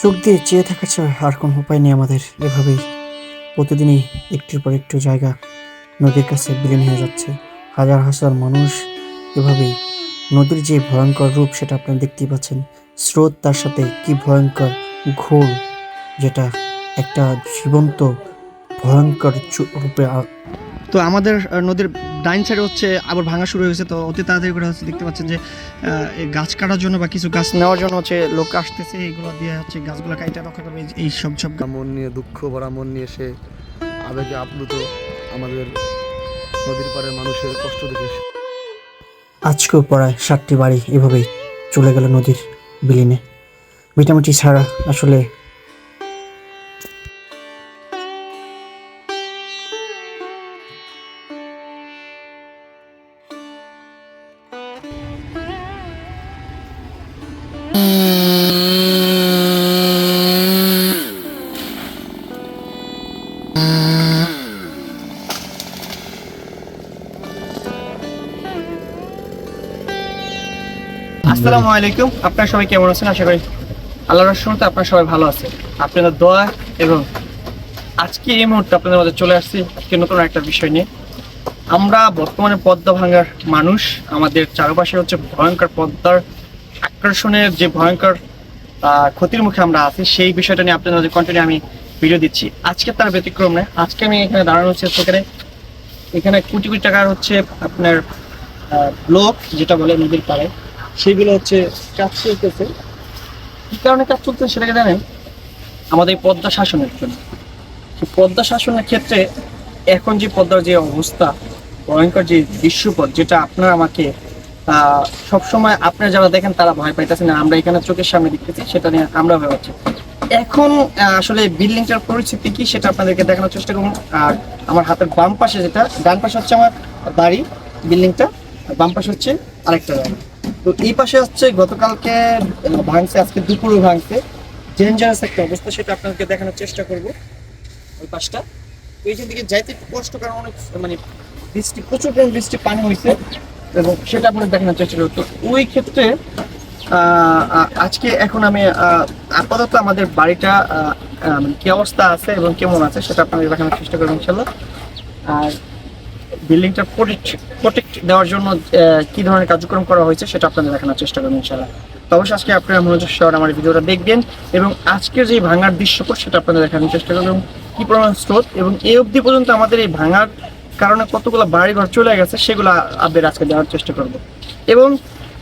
চোখ দিয়ে চেয়ে থাকা ছাড়া আর কোনো উপায় নেই আমাদের। এভাবেই প্রতিদিনই একটির পর একটু জায়গা নদীর কাছে বিলীন হয়ে যাচ্ছে। হাজার হাজার মানুষ এভাবেই নদীর যে ভয়ঙ্কর রূপ সেটা আপনারা দেখতেই পাচ্ছেন। স্রোত তার সাথে কি ভয়ঙ্কর ঘোর, যেটা একটা জীবন্ত ভয়ঙ্কর রূপে তো আমাদের নদীর ডাইন সাইডে হচ্ছে আবার ভাঙা শুরু হয়েছে তো অতি তাড়াতাড়ি করে হচ্ছে দেখতে পাচ্ছেন যে এই গাছ কাটার জন্য বা কিছু গাছ নেওয়ার জন্য হচ্ছে লোক আসতেছে এইগুলো দিয়ে হচ্ছে গাছগুলো কাইটা রক্ষা করবে এই- সব সব মন নিয়ে দুঃখ ভরা মন নিয়ে সে আবেগে আপ্লুত আমাদের নদীর পাড়ের মানুষের কষ্ট দেখে আজকেও প্রায় ষাটটি বাড়ি এভাবেই চলে গেল নদীর বিলীনে। মিটামিটি ছাড়া আসলে আসসালামু আলাইকুম। আপনারা সবাই কেমন আছেন? আশা করি আল্লাহর রহমতে আপনারা সবাই ভালো আছেন। আপনাদের দোয়া এবং আজকে এই মুহূর্তে আপনাদের মধ্যে চলে আসছি আজকে নতুন একটা বিষয় নিয়ে। আমরা বর্তমানে পদ্মা ভাঙার মানুষ। আমাদের চারপাশে হচ্ছে ভয়ঙ্কর পদ্মার আকর্ষণের যে ভয়ঙ্কর ক্ষতির মুখে আমরা আছি, সেই বিষয়টা নিয়ে আপনাদের মধ্যে কন্টিনিউ আমি ভিডিও দিচ্ছি। আজকে তার ব্যতিক্রম নেই আজকে আমি এখানে দাঁড়ানো হচ্ছে সেখানে এখানে কোটি কোটি টাকার হচ্ছে আপনার ব্লক, যেটা বলে নদীর পাড়ে। সেগুলো হচ্ছে কাজ চলতেছে কি কারণে কাজ চলতেছে সেটাকে জানেন? আমাদের পদ্মা শাসনের জন্য। পদ্মা শাসনের ক্ষেত্রে এখন যে পদ্মার যে অবস্থা, ভয়ঙ্কর যে দৃশ্যপট যেটা আপনার আমাকে সবসময় আপনারা যারা দেখেন তারা ভয় পাইতেছেন না আমরা এখানে চোখের সামনে দেখতেছি, সেটা নিয়ে আমরা ভয় পাচ্ছি এখন আসলে বিল্ডিংটার পরিস্থিতি কি সেটা আপনাদেরকে দেখানোর চেষ্টা করুন আর আমার হাতের বাম পাশে যেটা, ডান পাশে হচ্ছে আমার বাড়ি, বিল্ডিংটা বাম পাশে হচ্ছে আরেকটা বাড়ি। তো এই পাশে হচ্ছে গতকালকে ভাঙছে, আজকে দুপুরে ভাঙছে। ডেঞ্জারাস একটা অবস্থা, সেটা আপনাদেরকে দেখানোর চেষ্টা করব ওই পাশটা। তো এইখান থেকে যাইতে একটু কষ্ট, কারণ অনেক মানে বৃষ্টি, প্রচুর পরিমাণ বৃষ্টি, পানি হয়েছে, এবং সেটা আপনাদের দেখানোর চেষ্টা করব। তো ওই ক্ষেত্রে আজকে এখন আমি আপাতত আমাদের বাড়িটা মানে কি অবস্থা আছে এবং কেমন আছে সেটা আপনাদের দেখানোর চেষ্টা করব ইনশাল্লাহ আর বিল্ডিংটা প্রোটেক্ট প্রোটেক্ট দেওয়ার জন্য কি ধরনের কার্যক্রম করা হয়েছে সেটা আপনাদের দেখানোর চেষ্টা করবেন ইনশাল্লাহ তো অবশ্যই আজকে আপনারা মনোযোগ সহকারে আমার ভিডিওটা দেখবেন এবং আজকের যে ভাঙার দৃশ্যপট সেটা আপনাদের দেখানোর চেষ্টা করবেন কি পরিমাণ স্রোত এবং এই অবধি পর্যন্ত আমাদের এই ভাঙার কারণে কতগুলো বাড়িঘর চলে গেছে সেগুলো আপনাদের আজকে দেওয়ার চেষ্টা করব। এবং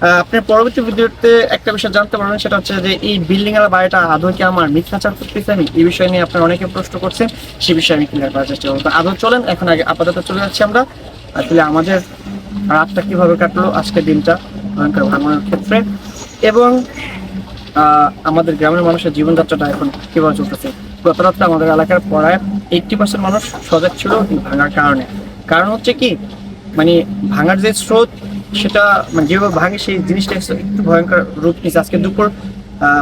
আহ, আপনার পরবর্তী ভিডিওতে একটা বিষয় জানতে পারবেন সেটা হচ্ছে যে এই বিল্ডিং এর বাড়িটা আদৌ কি আমার মিথ্যাচার করতেছে? আমি এই বিষয় নিয়ে আপনারা অনেকে প্রশ্ন করছেন সে বিষয়ে আমি ক্লিয়ার করার চেষ্টা করব। আদৌ চলেন এখন আগে আপাতত চলে যাচ্ছি আমরা। আসলে আমাদের রাতটা কীভাবে কাটলো আজকের দিনটা ভয়ঙ্কর ভাঙানোর ক্ষেত্রে। এবং আমাদের গ্রামের মানুষের জীবনযাত্রাটা এখন কীভাবে চলতেছে? গত রাত্রে আমাদের এলাকার পড়ায় এইটটি পার্সেন্ট মানুষ সজাগ ছিল ভাঙার কারণে। কারণ হচ্ছে কি মানে ভাঙার যে স্রোত সেটা মানে যেভাবে ভাঙে সেই জিনিসটা একটু ভয়ঙ্কর রূপ নিচ্ছে আজকে দুপুর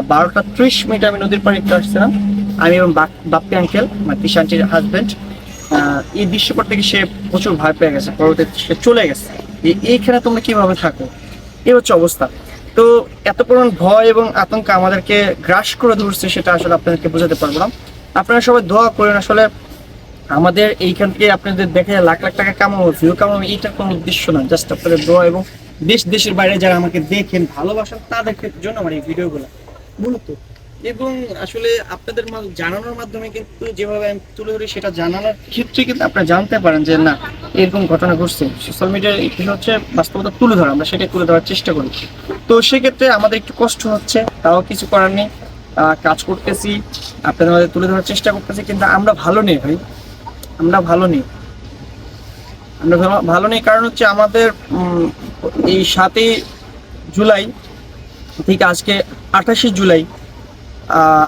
বারোটা ত্রিশ মিনিট আমি নদীর পাড়ে একটু আসছিলাম। আমি এবং বাপ- বাপ্পি আঙ্কেল মানে তিশান্তির হাজবেন্ড এই দৃশ্যপট থেকে সে প্রচুর ভয় পেয়ে গেছে, পরবর্তীতে সে চলে গেছে। যে এইখানে তোমরা কীভাবে থাকো? এই হচ্ছে অবস্থা। তো এত পরিমাণ ভয় এবং আতঙ্ক আমাদেরকে গ্রাস করে ধরছে, সেটা আসলে আপনাদেরকে বোঝাতে পারব না। আপনারা সবাই দোয়া করেন, আসলে আমাদের এইখান থেকে আপনাদের দেখে লাখ লাখ টাকা কামাবো ভিউ কামাবো এইটা কোনো উদ্দেশ্য না জাস্ট আপনাদের দোয়া এবং দেশ, দেশের বাইরে যারা আমাকে দেখেন, ভালোবাসেন, তাদের জন্য আমার এই ভিডিওগুলো। মূলত। এবং আসলে আপনাদের জানানোর মাধ্যমে কিন্তু যেভাবে আমি তুলে ধরি, সেটা জানানোর ক্ষেত্রে কিন্তু আপনারা জানতে পারেন যে, না, এরকম ঘটনা ঘটছে। সোশ্যাল মিডিয়ার কিছু হচ্ছে বাস্তবতা তুলে ধরা, আমরা সেটা তুলে ধরার চেষ্টা করি। তো সেক্ষেত্রে আমাদের একটু কষ্ট হচ্ছে, তাও কিছু করার নেই। কাজ করতেছি, আপনাদের মধ্যে তুলে ধরার চেষ্টা করতেছি, কিন্তু আমরা ভালো নেই ভাই। আমরা ভালো নেই। আমরা ভালো- নেই কারণ হচ্ছে আমাদের এই সাতই জুলাই থেকে আজকে আঠাশে জুলাই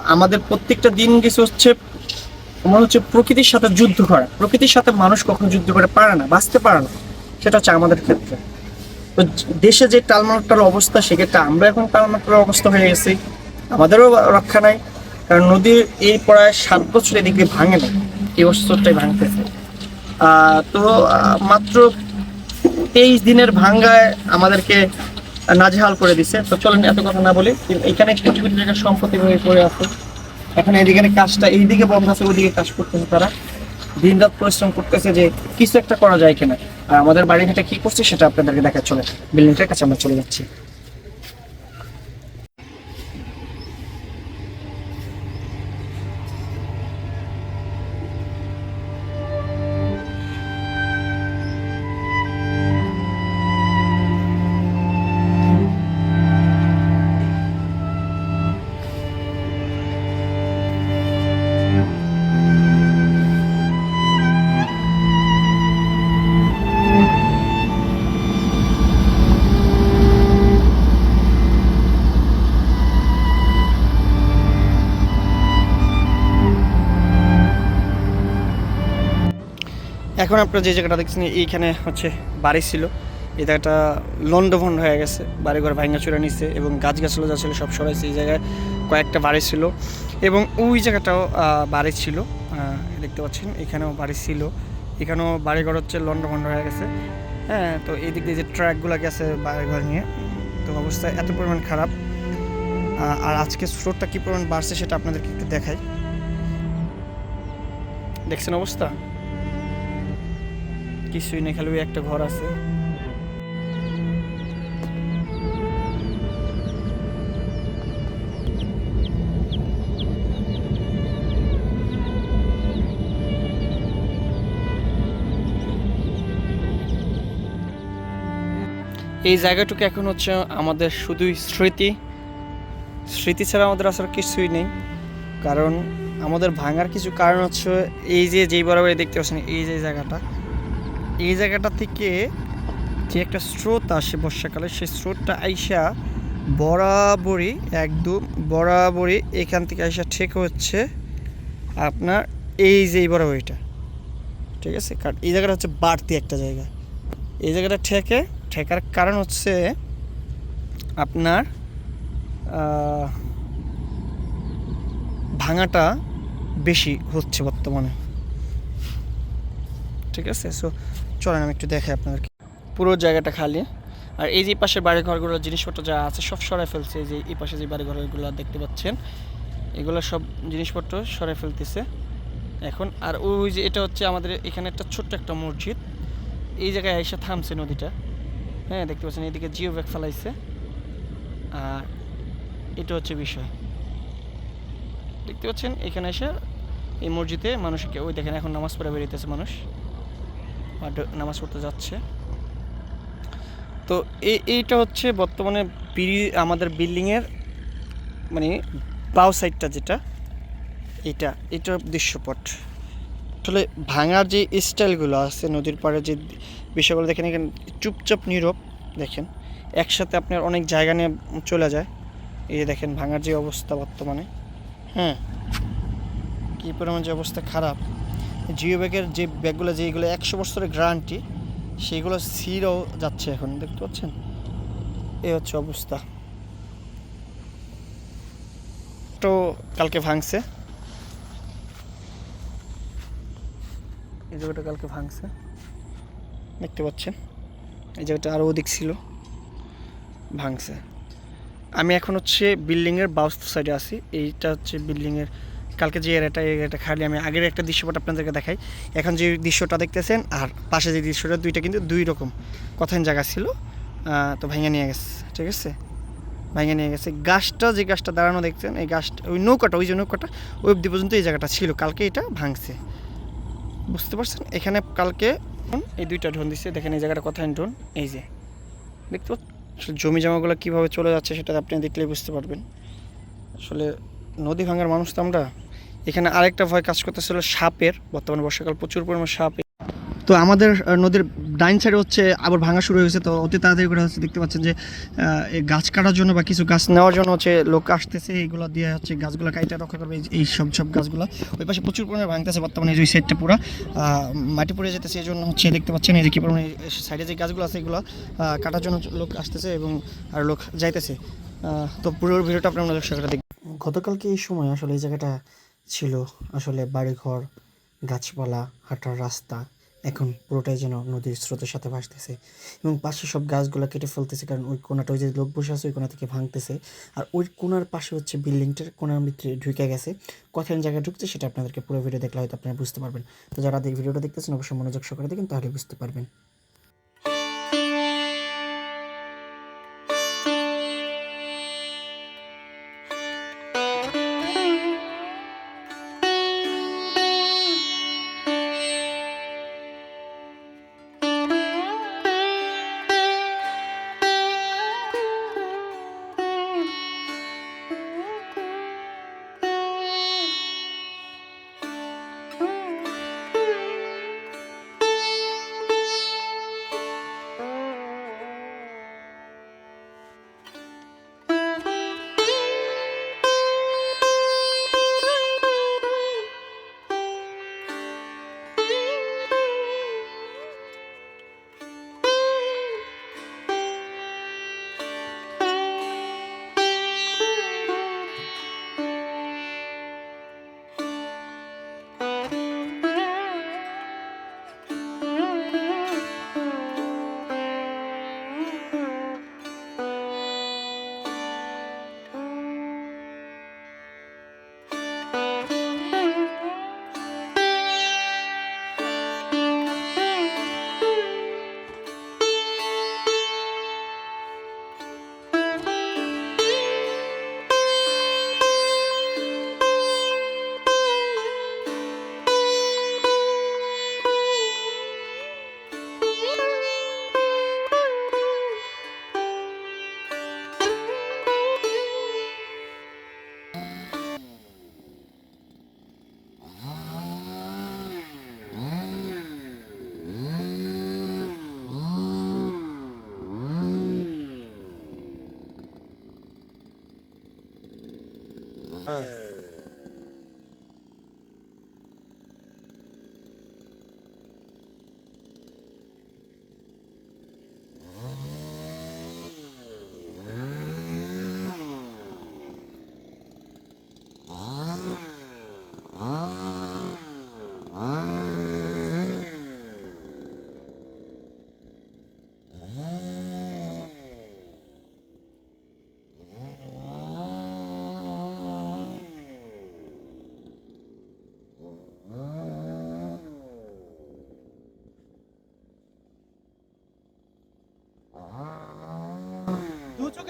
আমাদের প্রত্যেকটা দিন গেছে হচ্ছে, মনে হচ্ছে প্রকৃতির সাথে যুদ্ধ করা। প্রকৃতির সাথে মানুষ কখনো যুদ্ধ করে পারে না, বাঁচতে পারে না। সেটা হচ্ছে আমাদের ক্ষেত্রে। তো দেশে যে টালমাটাল অবস্থা, সেক্ষেত্রে আমরা এখন টালমাটাল অবস্থা হয়ে গেছি। আমাদেরও রক্ষা নাই, কারণ নদীর এই প্রায় সাত বছর এদিকে ভাঙে না এই বছরটাই ভাঙতেছে। তো মাত্র তেইশ দিনের ভাঙ্গায় আমাদেরকে নাজেহাল করে দিছে। তো চলেন, এত কথা না বলি এখানে কোটি কোটি টাকার সম্পত্তি হয়ে পড়ে আছে। এখন এদিকে কাজটা এইদিকে বন্ধ আছে, ওইদিকে কাজ করতেছে তারা। দিন রাত পরিশ্রম করতেছে যে কিছু একটা করা যায় কিনা। আর আমাদের বাড়ি ঘাটে কি করছে সেটা আপনাদেরকে দেখা চলে। বিল্ডিংটার কাছে আমরা চলে যাচ্ছি। এখন আপনারা যে জায়গাটা দেখছেন, এইখানে হচ্ছে বাড়ি ছিল। এই জায়গাটা লন্ডভন্ড হয়ে গেছে। বাড়িঘর ভাঙা চুরা নিচ্ছে এবং গাছ গাছগুলো যা ছিল সব সরাইছে। এই জায়গায় কয়েকটা বাড়ি ছিল এবং ওই জায়গাটাও বাড়ি ছিল। দেখতে পাচ্ছেন, এখানেও বাড়ি ছিল। এখানেও বাড়িঘর হচ্ছে লন্ডভন্ড হয়ে গেছে। হ্যাঁ তো এই দিক দিয়ে যে ট্র্যাকগুলো গেছে বাড়িঘর নিয়ে, তো অবস্থা এত পরিমাণ খারাপ। আর আজকে স্রোতটা কী পরিমাণ বাড়ছে সেটা আপনাদেরকে একটু দেখাই। দেখছেন অবস্থা? কিছুই নেই খালি ওই একটা ঘর আছে। এই জায়গাটুকু এখন হচ্ছে আমাদের শুধুই স্মৃতি। স্মৃতি ছাড়া আমাদের আসলে কিছুই নেই, কারণ আমাদের ভাঙার কিছু কারণ হচ্ছে এই যে যেই বরাবর দেখতে পাচ্ছেন, এই যে জায়গাটা। এই জায়গাটা থেকে যে একটা স্রোত আসে বর্ষাকালে, সেই স্রোতটা আইসা বরাবরই একদম বরাবরই এখান থেকে আইসা ঠেক হচ্ছে আপনার এই যে এই বরাবরিটা ঠিক আছে? কারণ এই জায়গাটা হচ্ছে বাড়তি একটা জায়গা। এই জায়গাটা ঠেকে, ঠেকার কারণ হচ্ছে আপনার ভাঙাটা বেশি হচ্ছে বর্তমানে। ঠিক আছে? সো চলেন, আমি একটু দেখাই আপনাদেরকে। পুরো জায়গাটা খালি। আর এই যে পাশের বাড়ি ঘরগুলো জিনিসপত্র যা আছে, সব সরাই ফেলছে। এই যে এই পাশে যে বাড়ি ঘরগুলো দেখতে পাচ্ছেন, এগুলো সব জিনিসপত্র সরাই ফেলতেছে। এখন, আর ওই যে এটা হচ্ছে আমাদের এখানে একটা ছোট্ট একটা মসজিদ। এই জায়গায় এসে থামছে নদীটা। হ্যাঁ দেখতে পাচ্ছেন এদিকে জিও ব্যাগ ফেলাইছে। আর এটা হচ্ছে বিষয়। দেখতে পাচ্ছেন, এখানে এসে এই মসজিদে মানুষকে, ওই দেখেন, এখন নামাজ পড়ে বেরিয়েছে মানুষ। নামাজ পড়তে যাচ্ছে। তো এই এইটা হচ্ছে বর্তমানে বিড়ি, আমাদের বিল্ডিংয়ের মানে বাউ সাইডটা যেটা এটা এটা দৃশ্যপট। আসলে ভাঙার যে স্টাইলগুলো আছে, নদীর পাড়ে যে বিষয়গুলো দেখেন, এখানে চুপচাপ নীরব, দেখেন। একসাথে আপনার অনেক জায়গা নিয়ে চলে যায়। এই যে দেখেন, ভাঙার যে অবস্থা বর্তমানে। হ্যাঁ কী পরিমাণ যে অবস্থা খারাপ। জিও ব্যাগের যে ব্যাগগুলো, যেগুলো একশো বছরের গ্যারান্টি সেইগুলো সিরও যাচ্ছে এখন, দেখতে পাচ্ছেন? এই হচ্ছে অবস্থা। তো কালকে ভাঙছে। এই জায়গাটা কালকে ভাঙছে। দেখতে পাচ্ছেন? এই জায়গাটা আরও অধিক ছিল ভাঙছে। আমি এখন হচ্ছে বিল্ডিংয়ের বাউস সাইডে আছি। এইটা হচ্ছে বিল্ডিংয়ের কালকে যে এই এরিয়াটা খালি আমি আগের একটা দৃশ্যপট আপনাদেরকে দেখাই। এখন যে দৃশ্যটা দেখতেছেন, আর পাশে যে দৃশ্যটা, দুইটা কিন্তু দুই রকম। কথান জায়গা ছিল তো ভেঙে নিয়ে গেছে, ঠিক আছে? ভেঙে নিয়ে গেছে। গাছটা, যে গাছটা দাঁড়ানো দেখছেন, এই গাছটা, ওই নৌকাটা, ওই যে নৌকাটা, ওই অব্দি পর্যন্ত এই জায়গাটা ছিল। কালকে এটা ভাঙছে। বুঝতে পারছেন? এখানে কালকে এই দুইটা ঢোন দিচ্ছে দেখেন এই জায়গাটা কথায় ঢোন এই যে। দেখতে? আসলে জমি জমাগুলো কীভাবে চলে যাচ্ছে সেটা আপনি দেখলেই বুঝতে পারবেন। আসলে নদী ভাঙার মানুষ তো আমরা। এখানে আরেকটা ভয় কাজ করতেছিল সাপের বর্তমানে বর্ষাকাল প্রচুর পরিমাণ সাপ। তো আমাদের নদীর ডাইন সাইডে হচ্ছে আবার ভাঙা শুরু হয়েছে তো অতি তাড়াতাড়ি করে হচ্ছে দেখতে পাচ্ছেন যে এই গাছ কাটার জন্য বা কিছু গাছ নেওয়ার জন্য হচ্ছে লোক আসতেছে এইগুলো দিয়ে হচ্ছে গাছগুলো কাইটা রক্ষা করবে এই- সব সব গাছগুলো। ওই পাশে প্রচুর পরিমাণে ভাঙতেছে বর্তমানে এই যে সাইডটা পুরো। মাটি পড়ে যেতেছে এই জন্য হচ্ছে দেখতে পাচ্ছেন এই যে কি পরিমাণে সাইডে যে গাছগুলো আছে এগুলো আহ, কাটার জন্য লোক আসতেছে এবং আর লোক যাইতেছে। আহ, তো পুরো ভিডিওটা আপনারা দর্শকরা দেখবেন। গতকালকে এই সময় আসলে এই জায়গাটা ছিল আসলে বাড়িঘর, গাছপালা, হাঁটার রাস্তা। এখন পুরোটাই যেন নদীর স্রোতের সাথে ভাসতেছে এবং পাশে সব গাছগুলো কেটে ফেলতেছে কারণ ওই কোনাটা ওই যে লোক বসে আছে ওই কোনা থেকে ভাঙতেছে। আর ওই কোনার পাশে হচ্ছে বিল্ডিংটার কোনার ভিতরে ঢুকে গেছে। কোথায় জায়গায় ঢুকছে সেটা আপনাদেরকে পুরো ভিডিও দেখলে হয়তো আপনারা বুঝতে পারবেন। তো যারা ভিডিওটা দেখতেছেন, অবশ্যই মনোযোগ সহকারে দেখেন, তাহলে বুঝতে পারবেন।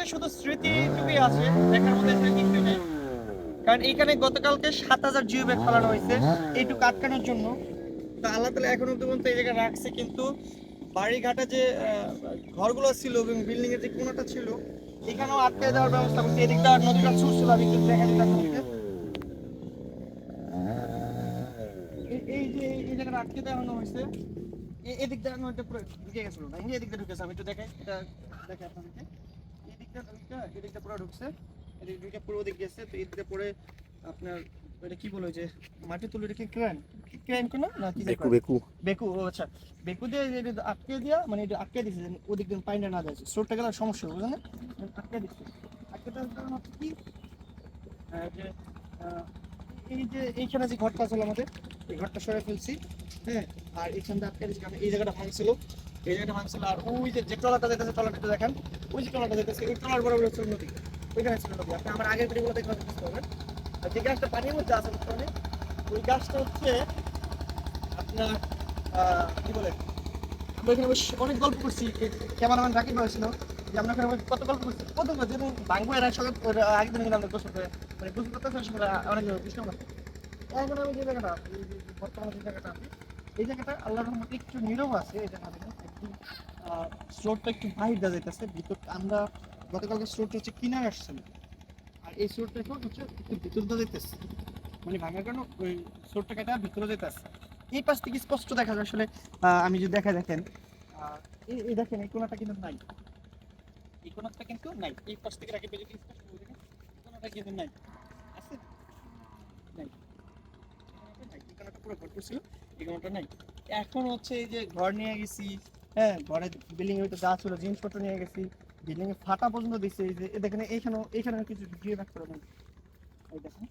চোখে শুধু স্মৃতিটুকুই আছে দেখার মধ্যে এখানে কিছু নেই। কারণ এখানে গতকালকে সাত হাজার জিও ব্যাগ ফেলানো হয়েছে, এইটুকু আটকানোর জন্য। তা আল্লাহ তালা এখন অব্দি পর্যন্ত এই জায়গায় রাখছে, কিন্তু বাড়িঘাটে যে ঘরগুলো ছিল এবং বিল্ডিং এর যে কোনাটা ছিল, এখানেও আটকে দেওয়ার ব্যবস্থা করছে। এদিকটা নদীটা ছুটছিল, আমি কিন্তু দেখা দিতে এই- যে, এই জায়গাটা আটকে দেওয়ানো হয়েছে, এ- এদিক দিয়ে নদীটা পুরো ঢুকে গেছিল না? এদিক দিয়ে ঢুকেছে, আমি একটু দেখাই, এটা দেখে আপনাদেরকে। এদিকটা পুরো ঢুকছে। এদিক দুইটা পুরো দিক গেছে তো এদিকটা পরে আপনার এটা কি বলে ওই যে মাটি তুলে রেখে ক্রাইম ক্রাইম কোনো? না কি বেকু বেকু। বেকু ও আচ্ছা। বেকু দিয়ে আটকে দিয়া মানে এটা আটকে দিছে ওদিক দিয়ে পানিটা না স্রোতটা গেলে সমস্যা বুঝলেন? না? আটকে দিচ্ছে আটকে দেওয়ার কারণ হচ্ছে কি? আহ, যে এই যে এইখানে যে ঘরটা ছিল আমাদের এই ঘরটা সরে ফেলছি হ্যাঁ? আর এইখানটা আটকে দিচ্ছি এই জায়গাটা ভাঙছিল। এই জায়গাটা ভাঙছিল আর ওই যে যে ট্রলারটা যেতেছে ট্রলারটা দেখেন। ওই যে যেতেছে ওই ট্রলার বরাবর হচ্ছে নদী ওইখানে ছিল নদী আপনি আমার আগের ভিডিওগুলো দেখে বুঝতে পারবেন। আর যে গাছটা পানির মধ্যে আছে বর্তমানে, ওই গাছটা হচ্ছে আপনার কি বলে, আমরা এখানে অনেক গল্প করছি ক্যামেরাম্যান রাকিব ভাই ছিল, যে আমরা এখানে কত গল্প করছি। কত যেদিন বাংবো এর সকাল আগের দিন আমরা গোসল করে মানে গোসল করতে অনেক বিশ্রাম এখন আমি যে জায়গাটা, এই বর্তমানে যে জায়গাটা এই জায়গাটা আল্লাহর রহমতে একটু নীরব আছে, এই জায়গাটা স্লোটটা একটু বাহির দেওয়া যাইতেছে, ভিতর আমরা গতকালকে স্রোতটা হচ্ছে কিনারে আসছিল আর এই স্লোটটা এখন হচ্ছে একটু ভিতর দিয়ে যাইতেছে। মানে ভাঙার কারণে, ওই স্লোটটা কেটে ভিতরে যেতেছে এই পাশ থেকে স্পষ্ট দেখা যায় আসলে আমি যদি দেখা দেখেন এই দেখেন, এই কোনাটা কিন্তু নাই। এই কোনাটা কিন্তু নাই। এই পাশ থেকে রাখি, যদি স্পষ্ট কোনাটা কিন্তু নাই। আছে? নাই। এই কোনাটা পুরো ভরপুর ছিল, এই কোনাটা নাই। এখন হচ্ছে এই যে ঘর নিয়ে গেছি হ্যাঁ ঘরে বিল্ডিং এর যা ছিল জিনিসপত্র নিয়ে গেছি বিল্ডিং এ ফাটা পর্যন্ত দিচ্ছে এই যে দেখেন এইখানে এইখানে কিছু দিয়ে রাখতে পারবেন এই দেখেন।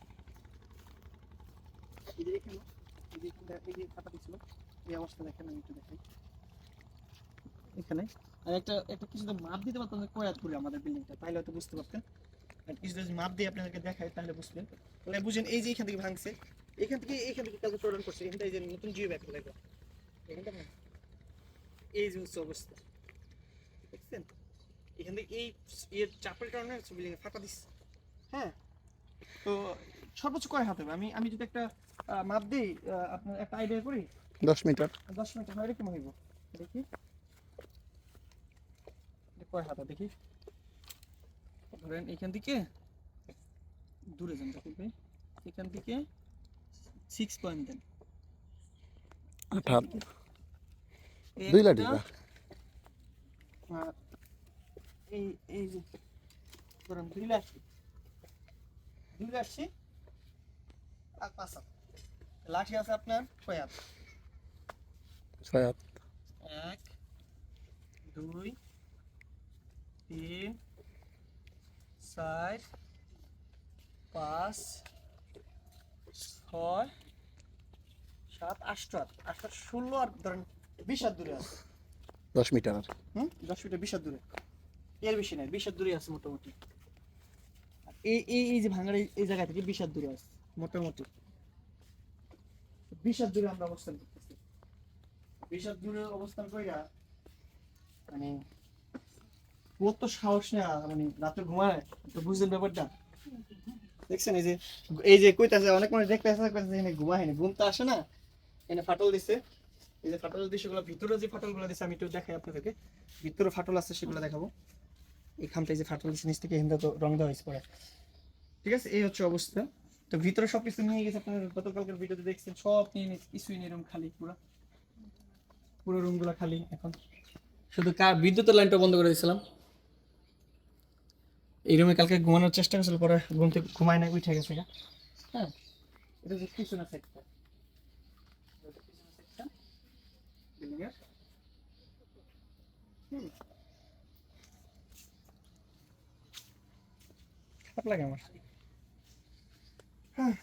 এখানে ফাটা এই অবস্থা দেখেন এখানে, আর একটা একটা কিছু মাপ দিতে পারতাম কয়াত করে আমাদের বিল্ডিংটা তাহলে হয়তো বুঝতে পারতেন। আর কিছু যদি মাপ দিয়ে আপনাদেরকে দেখাই, তাহলে বুঝবেন তাহলে বুঝেন, এই যে এখান থেকে ভাঙছে, এখান থেকে এখান থেকে প্রদান করছে এই যে নতুন জিও ব্যাগ না এই যে হচ্ছে অবস্থা। দেখছেন? এখান থেকে এই এর চাপের কারণে বিল্ডিং ফাটা দিচ্ছে হ্যাঁ। তো সর্বোচ্চ কয় হাত হবে? আমি আমি যদি একটা মাপ দিই আপনার একটা আইডিয়া করি? দশ মিটার। দশ মিনিট হয় এরকম হইব। দেখি। কয় হাতা দেখি। ধরেন এখান থেকে দূরে যান দেখুন ভাই। এখান থেকে সিক্স পয়েন্ট দেন আট হাত দুই লাঠি এই এই যে ধরেন দুই লাঠি। দুই লাঠি আর পাঁচ লাঠি আছে আপনার ছয় হাত। ছয় হাত। এক দুই তিন চার পাঁচ ছয় সাত আষ্ট হাত আষ্ট ষোলো আর ধরেন বিশ হাত দূরে আছে। দশ মিটার। আর হুম? দশ মিটার বিশ হাত দূরে। এর বেশি নাই বিশ হাত দূরে আছে মোটামুটি। এই এই এই যে ভাঙার এই- জায়গা থেকে বিশ হাত দূরে আছে মোটামুটি। বিশ হাত দূরে আমরা অবস্থান করতেছি। বিশ হাত দূরে অবস্থান কইরা মানে ওর তো সাহস না মানে রাতে ঘুমায় তো বুঝলেন ব্যাপারটা? দেখছেন এই যে এই যে কইতাছে অনেক মানুষ দেখতে আসে ঘুমায় ঘুম তো আসে না এখানে ফাটল দিছে। এই যে ফাটল দিছে সেগুলো ভিতরে যে ফাটলগুলো দিছে, আমি একটু দেখাই আপনাদেরকে। ভিতরে ফাটল আছে সেগুলো দেখাবো। এখানটায় যে ফাটল দিছে, নিচ থেকে এখানটা তো রং দেওয়া হয়েছে পরে। ঠিক আছে? এই হচ্ছে অবস্থা। তো ভিতরে সব কিছু নিয়ে গেছে আপনারা, গতকালকের ভিডিওতে দেখছেন, সব নিয়ে নিয়েছে কিছুই নেই রুম খালি, পুরো। পুরো রুমগুলো খালি এখন। শুধু কার বিদ্যুতের লাইনটা বন্ধ করে দিয়েছিলাম। এই রুমে কালকে ঘুমানোর চেষ্টা করেছিল, পরে ঘুম থেকে ঘুমায় না উঠে গেছে হ্যাঁ? এটা কিছু না সাইডটা খারাপ লাগে আমার। হ্যাঁ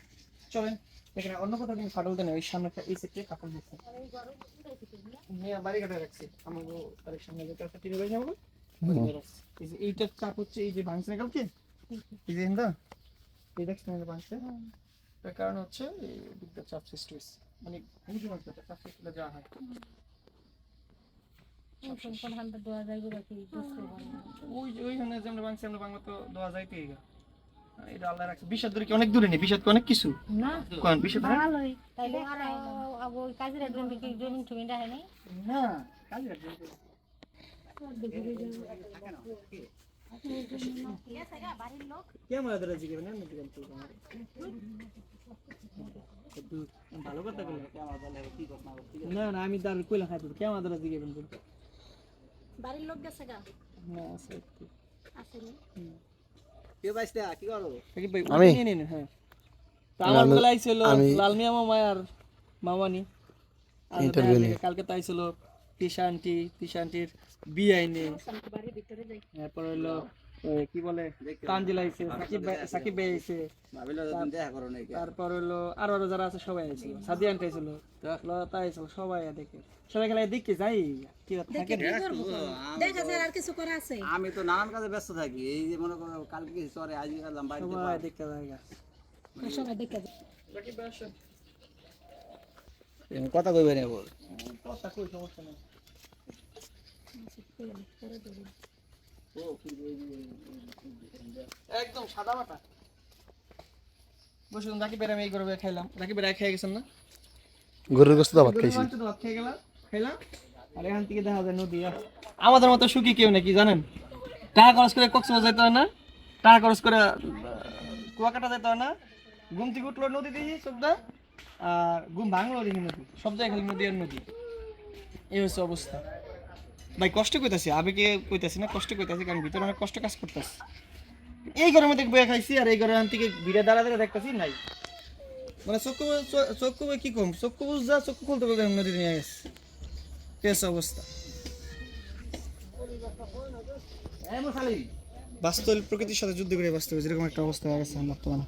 চলেন এখানে অন্য কোথাও কিন্তু ফাটল দেন ওই সামনে এই সেটে ফাটল দিচ্ছে। নিয়ে বাড়ি কাটা রাখছি। আমার বাড়ির সামনে যেটা আছে টিনে বাড়ি যাব। এই যে এইটার চাপ হচ্ছে এই যে ভাঙছে না কালকে? এই যে হিন্দা এই দেখছেন এই ভাঙছে? তার কারণ হচ্ছে চাপ সৃষ্টি হয়েছে। মানে চাপ সৃষ্টি যাওয়া হয়। অনেক দূরে নেই বিষাদ অনেক কিছু? না। বিষাদ না না আমি তার কইলা খাইতে ক্যামেরা ধরে জিজ্ঞেস বাড়ির লোক গেছে গা। হ্যাঁ আছে একটু আসেনি সাকিব ভাই, আমি? নিয়ে নিন, হ্যাঁ। তো আমার আমি- ছিল লাল মিয়া মামা আর মামানি। ইন্টারভিউ নিয়ে। কালকে তাই ছিল আন্টির বাড়ির ভিতরে যাই। তারপর হলো কি বলে? তানজিল আইছে সাকিব ভাই সাকিব ভাই আইছে। তারপর হলো আরও আরও যারা আছে সবাই আইছিল। সাদি আন্টি আইছিল। লতা আইছিল সবাই দেখে। সবাই খেলা দেখে যাই। কি থাকে দেখা যায় আর কিছু করা আছে? আমি তো নানান কাজে ব্যস্ত থাকি। এই যে মনে করো কালকে কিছু চরে আজ গেলাম বাড়িতে সবাই দেখে জায়গা সবাই দেখা যায়। সাকিব ভাই আসেন কথা কইবে না কথা কই সমস্যা নেই। একদম সাদা মাটা। বসুন রাকিবের আমি এই খাইলাম রাকিবের এক খেয়ে গেছেন না? গরুর গোস্ত ভাত খাইছি। ভাত খেয়ে গেলাম খাইলাম। আর এখান থেকে দেখা যায় নদী আমাদের মতো সুখী কেউ নাকি জানেন? টাকা খরচ করে কক্সবাজার যেতে হয় না টাকা খরচ করে কুয়াকাটা যেতে হয় না। ঘুম থেকে উঠল নদী দেখি চোখটা আর ঘুম ভাঙলো দেখি নদী। সব জায়গায় খালি নদী আর নদী। এই হচ্ছে অবস্থা। ভাই কষ্ট কইতাছি আবেগে কইতাছি না কষ্ট কইতাছি কারণ ভিতরে অনেক কষ্ট কাজ করতেছি। এই ঘরের মধ্যে বয়ে খাইছি আর এই ঘরের থেকে ভিড়ে দাঁড়া দাঁড়া দেখতেছি নাই মানে চক্ষু চক্ষু কি কম? চক্ষু বুঝ যা চক্ষু খুলতে পারবে নদী নিয়ে গেছে। কেস অবস্থা। বাস্তব প্রকৃতির সাথে যুদ্ধ করে বাস্তব যেরকম একটা অবস্থা হয়ে গেছে বর্তমানে